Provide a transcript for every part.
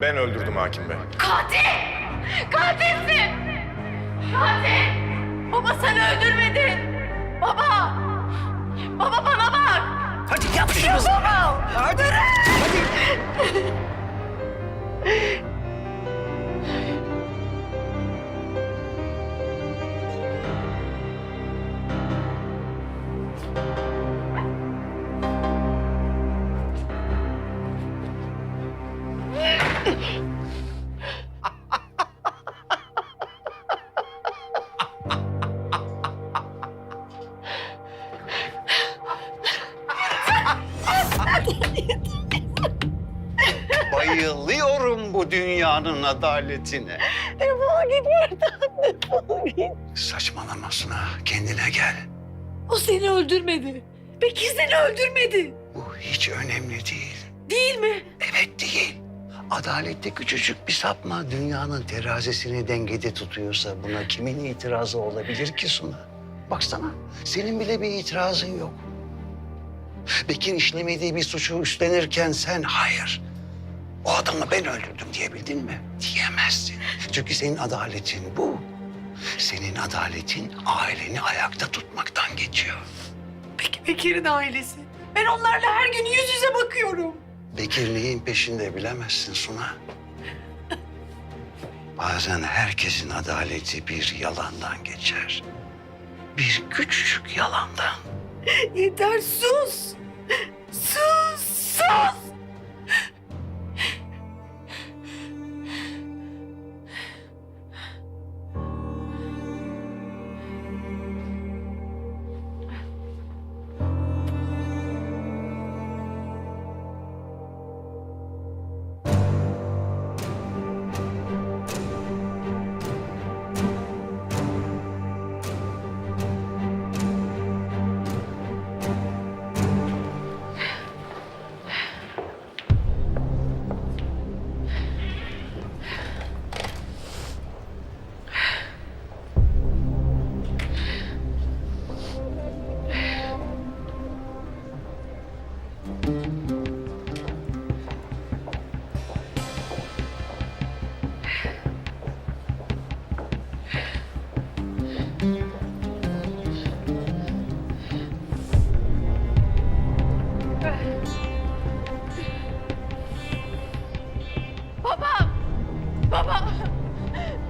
Ben öldürdüm hakim bey. Katil! Katilsin! Katil! Baba sen öldürmedin! Baba! Baba bana bak! Hadi yap şunu. Baba! Hadi. Hadi. Dünyanın adaletine. Defol git buradan, defol git. Saçmalama Suna. Kendine gel. O seni öldürmedi. Bekir seni öldürmedi. Bu hiç önemli değil. Değil mi? Evet değil. Adalette küçücük bir sapma dünyanın terazisini dengede tutuyorsa buna kimin itirazı olabilir ki Suna? Baksana senin bile bir itirazın yok. Bekir işlemediği bir suçu üstlenirken sen hayır. O adamı ben öldürdüm diyebildin mi? Diyemezsin. Çünkü senin adaletin bu. Senin adaletin aileni ayakta tutmaktan geçiyor. Peki Bekir'in ailesi. Ben onlarla her gün yüz yüze bakıyorum. Bekir neyin peşinde bilemezsin Suna. Bazen herkesin adaleti bir yalandan geçer. Bir küçücük yalandan. Yeter sus! Sus! Sus!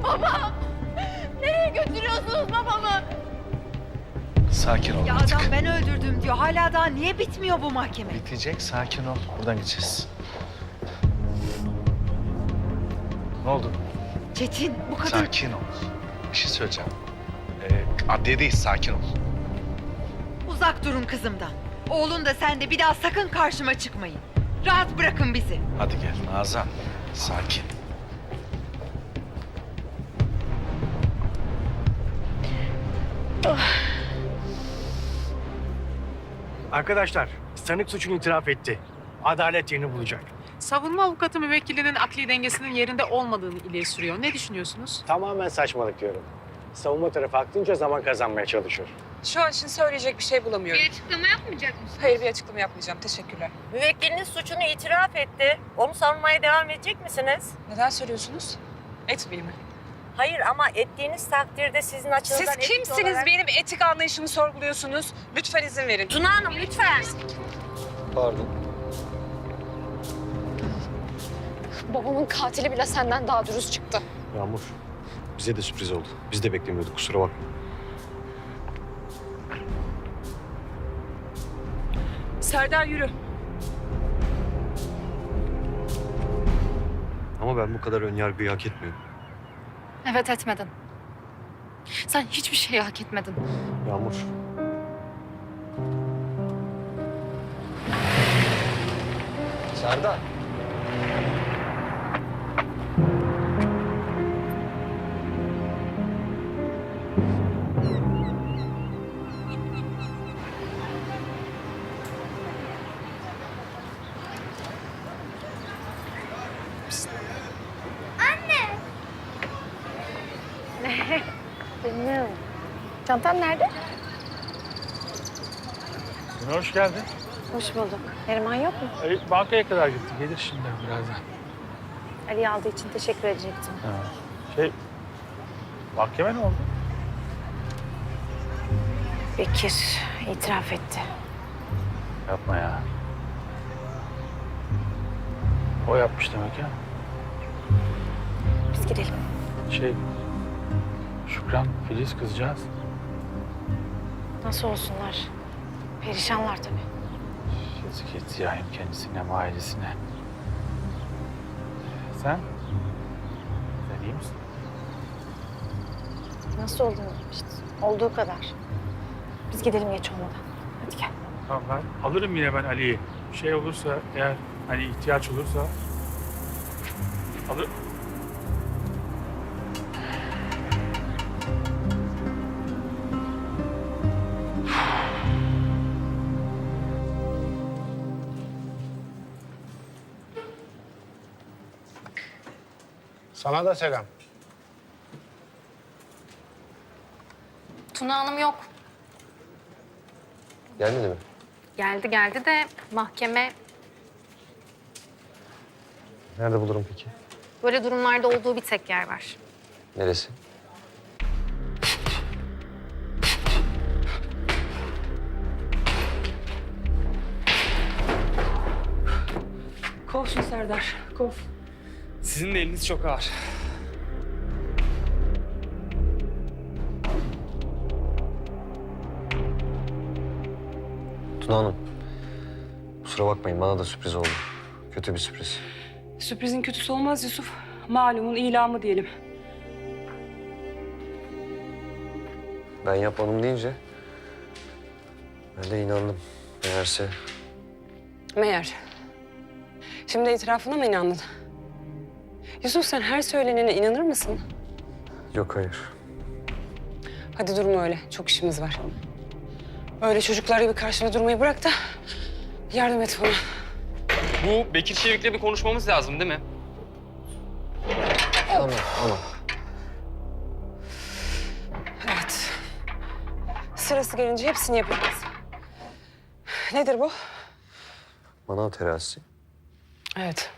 Baba! Nereye götürüyorsunuz babamı? Sakin ol Ya artık. adam ben öldürdüm diyor. Hala daha niye bitmiyor bu mahkeme? Bitecek, sakin ol. Buradan gideceğiz. Ne oldu? Çetin bu kadın... Sakin ol. Bir şey söyleyeceğim. Ee, adliyedeyiz, sakin ol. Uzak durun kızımdan. Oğlun da sen de bir daha sakın karşıma çıkmayın. Rahat bırakın bizi. Hadi gel Nazan. Sakin. Arkadaşlar, sanık suçunu itiraf etti. Adalet yerini bulacak. Savunma avukatı müvekkilinin akli dengesinin yerinde olmadığını ileri sürüyor. Ne düşünüyorsunuz? Tamamen saçmalık diyorum. Savunma tarafı aklınca zaman kazanmaya çalışıyor. Şu an için söyleyecek bir şey bulamıyorum. Bir açıklama yapmayacak mısın? Hayır bir açıklama yapmayacağım. Teşekkürler. Müvekkiliniz suçunu itiraf etti. Onu savunmaya devam edecek misiniz? Neden söylüyorsunuz? Etmeyeyim mi? Hayır ama ettiğiniz takdirde sizin açınızdan Siz etik kimsiniz olarak- benim etik anlayışımı sorguluyorsunuz? Lütfen izin verin. Tuna Hanım lütfen. Pardon. Babamın katili bile senden daha dürüst çıktı. Yağmur, bize de sürpriz oldu. Biz de beklemiyorduk, kusura bakma. Serdar yürü. Ama ben bu kadar önyargıyı hak etmiyorum. Evet etmedin. Sen hiçbir şey hak etmedin. Yağmur. Serdar. Çantan nerede? Hoş geldin. Hoş bulduk. Neriman yok mu? bankaya kadar gitti. Gelir şimdi birazdan. Ali aldığı için teşekkür edecektim. Şey, mahkeme ne oldu? Bekir itiraf etti. Yapma ya. O yapmış demek ya. Biz gidelim. Şey, Şükran, Filiz kızcağız. Nasıl olsunlar? Perişanlar tabii. Yazık etti ya hem kendisine hem ailesine. Sen? Sen iyi misin? Nasıl olduğunu işte olduğu kadar. Biz gidelim geç olmadan. Hadi gel. Tamam ben alırım yine ben Ali'yi. Şey olursa eğer hani ihtiyaç olursa alır. Sana da selam. Tuna Hanım yok. Gelmedi mi? Geldi geldi de mahkeme Nerede bulurum peki? böyle durumlarda olduğu bir tek yer var. Neresi? Kov şunu Serdar. Kov. Sizin de eliniz çok ağır. Tuna Hanım. Kusura bakmayın bana da sürpriz oldu. Kötü bir sürpriz. Sürprizin kötüsü olmaz Yusuf. Malumun ilamı diyelim. Ben yapmadım deyince ben de inandım. Meğerse Meğer. Şimdi itirafına mı inandın? Yusuf sen her söylenene inanır mısın? yok hayır. Hadi durma öyle. Çok işimiz var. Öyle çocuklar gibi karşına durmayı bırak da yardım et bana. Bu Bekir Çevik'le bir konuşmamız lazım değil mi? Tamam tamam. Evet. Sırası gelince hepsini yapacağız. Nedir bu? Manav terazisi. Evet.